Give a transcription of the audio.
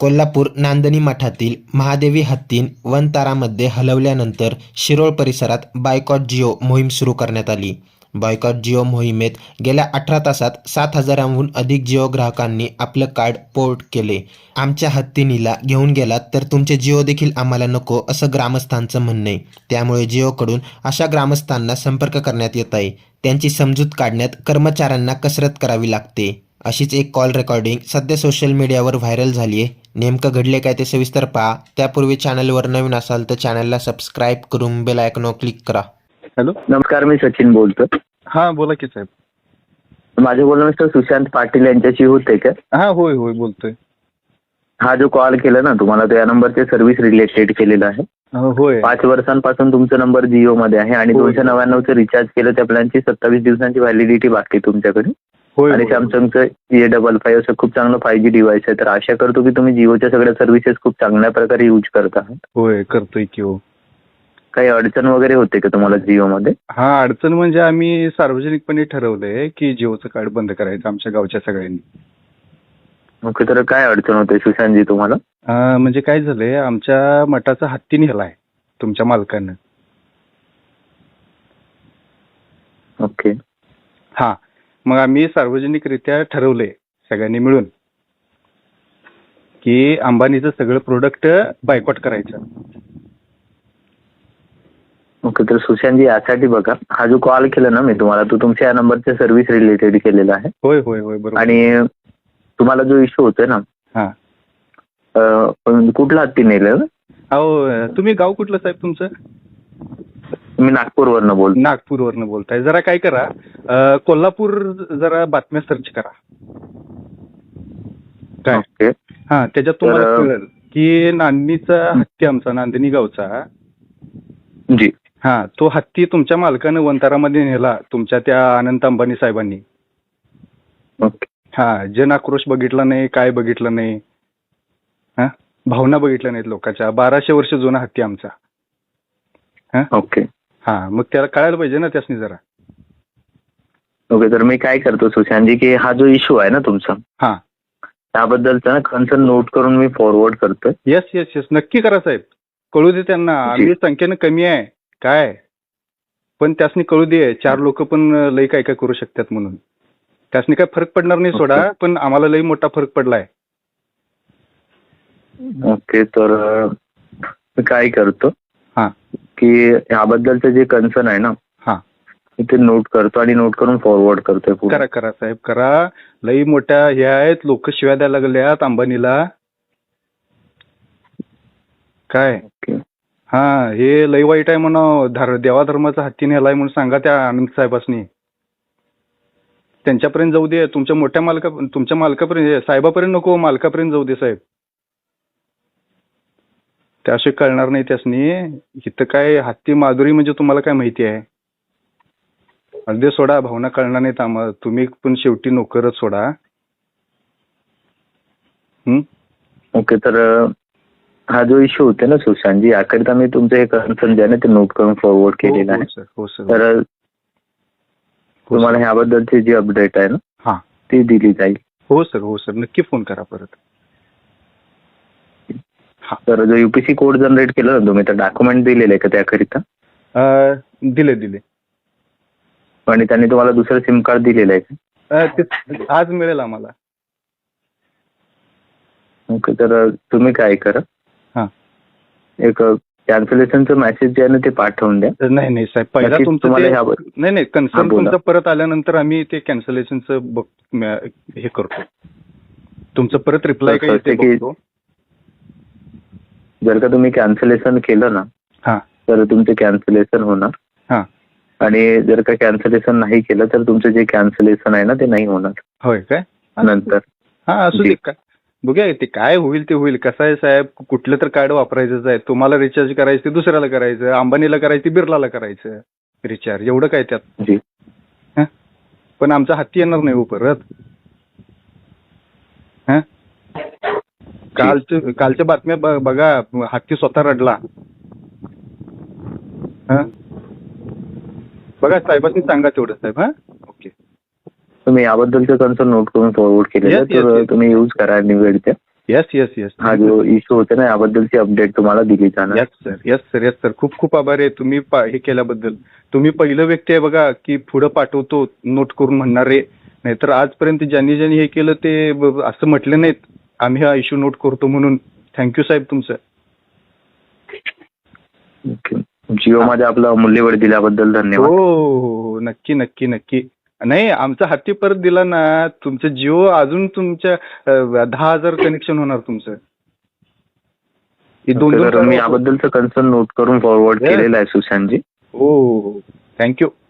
कोल्हापूर नांदणी मठातील महादेवी हत्तीन वनतारामध्ये हलवल्यानंतर शिरोळ परिसरात बायकॉट जिओ मोहीम सुरू करण्यात आली. बायकॉट जिओ मोहिमेत गेल्या अठरा तासात सात हजारांहून अधिक जिओ ग्राहकांनी आपलं कार्ड पोर्ट केले. आमच्या हत्तीनीला घेऊन गेलात तर तुमचे जिओ देखील आम्हाला नको असं ग्रामस्थांचं म्हणणं. आहे त्यामुळे जिओकडून अशा ग्रामस्थांना संपर्क करण्यात येत आहे. त्यांची समजूत काढण्यात कर्मचाऱ्यांना कसरत करावी लागते. अशीच एक कॉल रेकॉर्डिंग सध्या सोशल मीडियावर व्हायरल झाली आहे नेमकं घडले काय ते सविस्तर पहा. त्यापूर्वी चॅनलवर नवीन असाल तर चॅनलला सबस्क्राईब करून बेल आयकॉनवर क्लिक करा. हॅलो नमस्कार मी सचिन बोलतो. हा बोला की साहेब. माझे बोलणं मिस्टर सुशांत पाटील यांच्याशी होते का? हा होय होय बोलतोय. हा जो कॉल केला ना तुम्हाला तो या नंबरचे सर्व्हिस रिलेटेड केलेला आहे. होय. पाच वर्षांपासून तुमचा नंबर जिओ मध्ये आहे आणि होय. दोनशे नव्याण्णवचं रिचार्ज केलं त्या प्लॅनची सत्तावीस दिवसांची व्हॅलिडिटी बाकी आहे तुमच्याकडे. आणि होय. सॅमसंगचं ए डबल फाईव्ह असं खूप चांगलं फाय जी डिव्हाइस आहे. तर आशा करतो की तुम्ही जिओच्या सगळ्या सर्व्हिसेस खूप चांगल्या प्रकारे यूज करत. आहात होय करतोय की हो. काही अडचण वगैरे होते का तुम्हाला जिओ मध्ये हा अडचण म्हणजे आम्ही सार्वजनिकपणे ठरवलंय की जिओचं कार्ड बंद करायचं आमच्या गावच्या सगळ्यांनी. ओके तर काय अडचण होते? सुशांतजी तुम्हाला? अं, म्हणजे काय झालंय आमच्या मठाचा हत्ती नेलाय तुमच्या मालकानं. ओके. हा मग आम्ही सार्वजनिकरित्या ठरवलंय सगळ्यांनी मिळून की अंबानीचं सगळं प्रोडक्ट बायकॉट करायचं. ओके तर सुशांतजी यासाठी बघा हा जो कॉल केला ना मी तुम्हाला तो तुमच्या या नंबरच्या सर्व्हिस रिलेटेड केलेला आहे. होय होय होय बरोबर. आणि तुम्हाला जो इश्यू होतोय ना हा. अं, कुठला हत्ती नेलं? अहो तुम्ही गाव कुठलं साहेब तुमचं? मी नागपूरवरनं बोलतो नागपूरवरनं बोलताय. जरा काय करा अं, कोल्हापूर जरा बातम्या सर्च करा. काय? ओके. हा त्याच्यात तुम्हाला तर- कळेल की नांदणीचा हत्ती आमचा नांदणी गावचा. जी. हा तो हत्ती तुमच्या मालकानं वंतारामध्ये नेला तुमच्या त्या अनंत अंबानी साहेबांनी. ओके. हा जन आक्रोश बघितला नाही काय बघितलं नाही. हा भावना बघितल्या नाहीत लोकांच्या. बाराशे वर्ष जुना हत्ती आमचा. ओके. हा मग त्याला कळायला पाहिजे ना त्यासनी जरा. ओके तर मी काय करतो सुशांतजी की हा जो इश्यू आहे ना तुमचा हा. त्याबद्दलचा ना कन्सर्न नोट करून मी फॉरवर्ड करतोय. येस येस येस नक्की करा साहेब. कळू दे त्यांना. आम्ही संख्येनं कमी आहे. काय? पण त्यासनी कळू दे. चार लोक पण लई काय काय करू शकतात म्हणून. त्यासनी काय फरक पडणार नाही सोडा. पण आम्हाला लई मोठा फरक पडलाय. ओके तर मी काय करतो? हा. की याबद्दलचं जे कन्सर्न आहे ना हा. ते नोट करतो आणि नोट करून फॉरवर्ड करतोय पुढे. करा करा साहेब करा. लई मोठ्या हे आहेत लोक शिव्या द्यायला लागल्यात अंबानीला. काय? ओके. हा हे लई वाईट आहे म्हणा धर देवा धर्माचा हत्ती नेलाय म्हणून सांगा त्या आनंद साहेबासनी. त्यांच्यापर्यंत जाऊ दे. तुमच्या मोठ्या मालका तुमच्या मालकापर्यंत साहेबापर्यंत नको मालकापर्यंत जाऊ दे साहेब. त्याशिवाय कळणार नाही त्यासनी. इथं काय हत्ती माधुरी म्हणजे तुम्हाला काय माहिती आहे? अगदी सोडा भावना कळणार नाहीत आम्हाला तुम्ही पण शेवटी नोकरच सोडा. हं? ओके तर हा जो इश्यू होते ना सुशांतजी याकरिता मी तुमचं हे कन्सर्न जे आहे ना ते नोट करून फॉरवर्ड केलेलं हो आहे. सर हो सर. तर हो, तुम्हाला. ह्याबद्दलची जी अपडेट आहे ना हा. ती दिली जाईल. हो सर हो सर. नक्की फोन करा परत. हा तर जो युपीसी कोड जनरेट केला ना तुम्ही तर डॉक्युमेंट दिलेलं का त्याकरिता? अं, दिले दिले. आणि त्यांनी तुम्हाला दुसरं सिम कार्ड दिलेलं आहे का? अं, ते आज मिळेल आम्हाला. ओके तर तुम्ही काय करा? हा. एक कॅन्सलेशनचं मेसेज जे आहे ना ते पाठवून द्या. तर नाही नाही साहेब पहिला नक्कीच तुमचं तुम्हाला ते ह्यावर- नाही नाही कन्सर्न बोला. तुमचं परत आल्यानंतर आम्ही ते कॅन्सलेशनचं बघ म- हे करतो. तुमचं परत रिप्लाय तर काय ते असं की- बघतो. जर का तुम्ही कॅन्सलेशन केलं ना हा. तर तुमचे कॅन्सलेशन होणार. हा. आणि जर का कॅन्सलेशन नाही केलं तर तुमचं जे कॅन्सलेशन आहे ना ते नाही होणार. होय काय? नंतर. हा असू. दे. का बघूया ते काय होईल ते होईल. कसं आहे साहेब? कुठलं तर कार्ड वापरायचंच आहे. तुम्हाला रिचार्ज करायचं ते दुसऱ्याला करायचं. अंबानीला करायचं बिर्लाला करायचं. रिचार्ज एवढं काय त्यात? पण आमचा हत्ती येणार नाही हो परत. हं? कालच्या कालच्या बातम्या ब- बघा हत्ती स्वतः रडला. हं? बघा साहेबांनी सांगा तेवढं साहेब हा? ओके. तुम्ही याबद्दलचं कन्सर्न नोट करून फॉरवर्ड केलेलं Yes, आहे yes, तर yes. तुम्ही यूज करा निवेड त्या येस येस येस हा जो इश्यू होता ना याबद्दलची अपडेट तुम्हाला दिली जाणार. Yes sir yes sir yes sir खूप खूप आभार आहे. तुम्ही पा- हे केल्याबद्दल. तुम्ही पहिलं व्यक्ती आहे बघा की पुढं पाठवतो नोट करून म्हणणारे. नाहीतर आजपर्यंत ज्यांनी ज्यांनी हे केलं ते ब- असं म्हटलं नाहीत. आम्ही हा इश्यू नोट करतो म्हणून. थँक्यू साहेब तुमचं. जिओ मध्ये आपला अमूल्य वेळ दिल्याबद्दल हो धन्यवाद. हो, हो नक्की नक्की नक्की. नाही आमचा हत्ती परत दिला ना तुमचं जिओ अजून तुमच्या दहा हजार कनेक्शन होणार तुमचं. हे दोन तर दोन मी याबद्दलचं कन्सर्न नोट करून फॉरवर्ड. केलेलं आहे सुशांतजी. हो हो थँक्यू